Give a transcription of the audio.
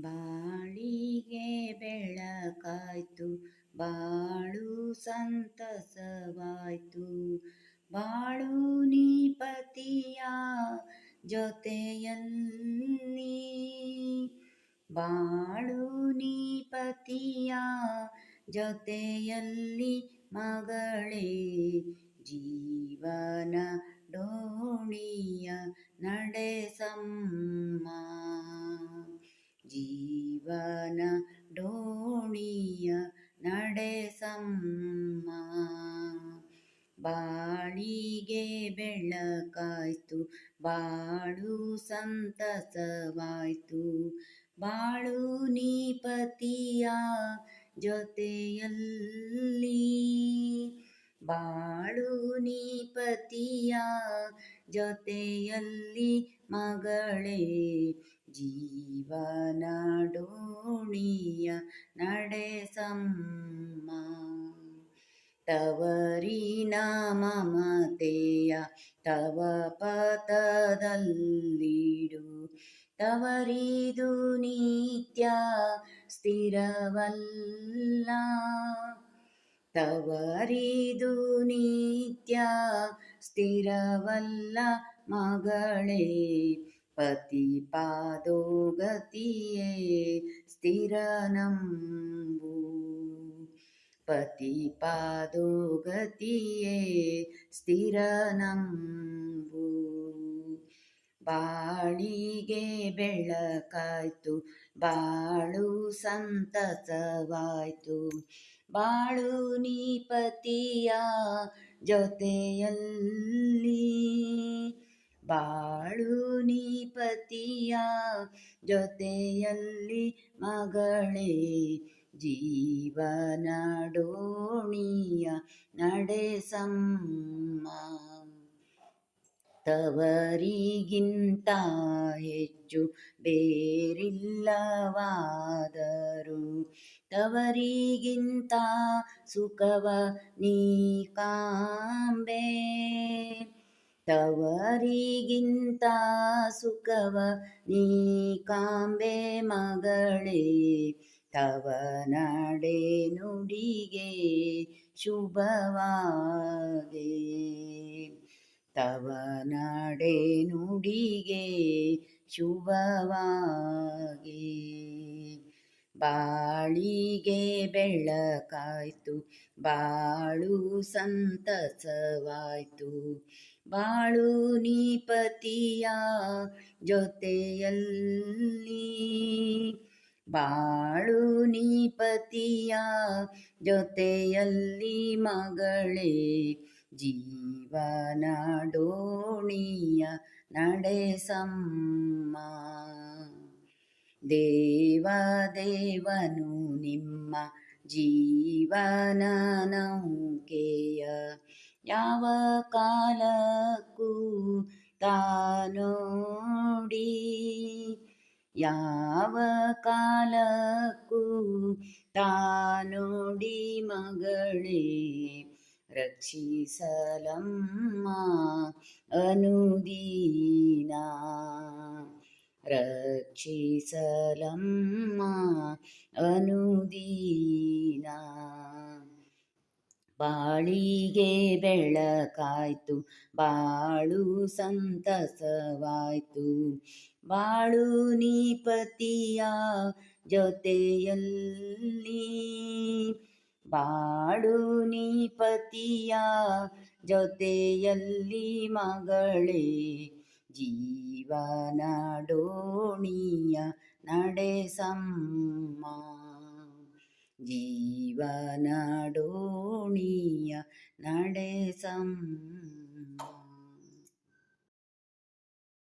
ಬಾಳಿಗೆ ಬೆಳಕಾಯ್ತು ಬಾಳು ಸಂತಸವಾಯ್ತು. ಬಾಳು ನೀಪತಿಯ ಜೊತೆಯಲ್ಲಿ ಬಾಳು ನೀಪತಿಯ ಜೊತೆಯಲ್ಲಿ ಮಗಳೇ ಜೀವನ ಡೋಣಿಯ ನಡೆಸಮ್ಮ ಜೀವನ ಡೋಣಿಯ ನಡೆಸಮ್ಮ ಬಾಳಿಗೆ ಬೆಳಕಾಯ್ತು ಬಾಳು ಸಂತಸವಾಯ್ತು. ಬಾಳು ನೀಪತಿಯ ಜೊತೆಯಲ್ಲಿ ಬಾಳು ನೀಪತಿಯ ಜೊತೆಯಲ್ಲಿ ಮಗಳೇ ಜೀವನ ಡೋಣಿಯ ನಡೆಸಮ್ಮ ತವರಿನ ಮಮತೆಯ ತವ ಪಥದಲ್ಲಿಡು. ತವರಿದು ನಿತ್ಯ ಸ್ಥಿರವಲ್ಲ. ತವರಿದು ನಿತ್ಯ ಸ್ಥಿರವಲ್ಲ ಮಗಳೇ ಪತಿ ಪಾದೋಗತಿಯೇ ಸ್ಥಿರ ನಂಬು. ಪತಿ ಪಾದೋಗತಿಯೇ ಸ್ಥಿರ ನಂಬು. ಬಾಳಿಗೆ ಬೆಳಕಾಯ್ತು ಬಾಳು ಸಂತಸವಾಯ್ತು. ಬಾಳು ನೀಪತಿಯ ಜೊತೆಯಲ್ಲಿ ಬಾಳು ನೀಪತಿಯ ಜೊತೆಯಲ್ಲಿ ಮಗಳೇ ಜೀವನ ಡೋಣಿಯ ನಡೆಸಮ್ಮ ತವರಿಗಿಂತ ಹೆಚ್ಚು ಬೇರಿಲ್ಲವಾದರು ತವರಿಗಿಂತ ಸುಖವ ನೀ ಕಾಂಬೆ. ತವರಿಗಿಂತ ಸುಖವ ನೀ ಕಾಂಬೆ ಮಗಳೇ, ತವ ನಡೆ ನುಡಿಗೆ ಶುಭವಾಗೆ. ತವ ನಡೆ ನುಡಿಗೆ ಶುಭವಾಗಿ. ಬಾಳಿಗೆ ಬೆಳಕಾಯ್ತು ಬಾಳು ಸಂತಸವಾಯ್ತು. ಬಾಳು ನೀಪತಿಯ ಜೊತೆಯಲ್ಲಿ, ಬಾಳು ನೀಪತಿಯ ಜೊತೆಯಲ್ಲಿ ಮಗಳೇ. ಜೀವನ ಡೋಣಿಯ ನಡೆಸಮ್ಮ ದೇವದೇವನು ನಿಮ್ಮ ಜೀವನ ನೌಕೆಯ ಯಾವ ಕಾಲಕ್ಕೂ ತಾನೋಡಿ ಯಾವ ಕಾಲಕ್ಕೂ ತಾನೋಡಿ ಮಗಳೇ ರಕ್ಷಿಸಲಮ್ಮ ಅನುದೀನ ರಕ್ಷಿಸಲಮ್ಮ ಅನುದೀನ ಬಾಳಿಗೆ ಬೆಳಕಾಯ್ತು ಬಾಳು ಸಂತಸವಾಯ್ತು। ಬಾಳು ನೀಪತಿಯ ಜೊತೆಯಲ್ಲಿ ಬಾಳು ನೀಪತಿಯ ಜೊತೆಯಲ್ಲಿ ಮಗಳೇ. ಜೀವನ ಡೋಣಿಯ ನಡೆಸಮ್ಮ ಜೀವನ ಡೋಣಿಯ ನಡೆಸಮ್ಮ